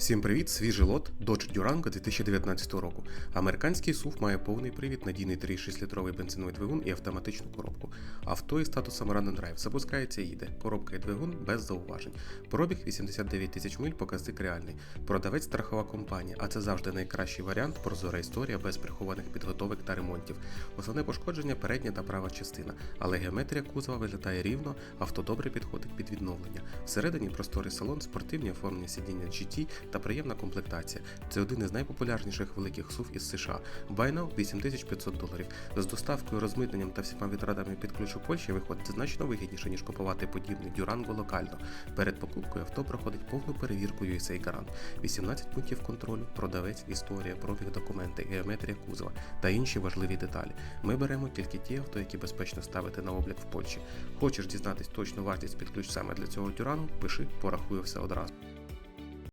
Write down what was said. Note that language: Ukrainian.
Всім привіт! Свіжий лот Dodge Durango 2019 року. Американський SUV має повний привід, надійний 3,6-літровий бензиновий двигун і автоматичну коробку. Авто із статусом Run and Drive запускається і їде. Коробка і двигун без зауважень. Пробіг 89 тисяч миль, показник реальний. Продавець страхова компанія, а це завжди найкращий варіант, прозора історія без прихованих підготовок та ремонтів. Основне пошкодження передня та права частина, але геометрія кузова виглядає рівно, авто добре підходить під відновлення. Всередині просторий салон, спортивні оформлення сидіння GT та приємна комплектація. Це один із найпопулярніших великих SUV із США. Buy now 8500 доларів. З доставкою, розмитненням та всіма відрадами під ключ у Польщі виходить значно вигідніше, ніж купувати подібний Durango локально. Перед покупкою авто проходить повну перевірку USA Garant. 18 пунктів контролю, продавець, історія, пробіг документи, геометрія кузова та інші важливі деталі. Ми беремо тільки ті авто, які безпечно ставити на облік в Польщі. Хочеш дізнатись точну вартість під ключ саме для цього Durango? Пиши, порахую все одразу.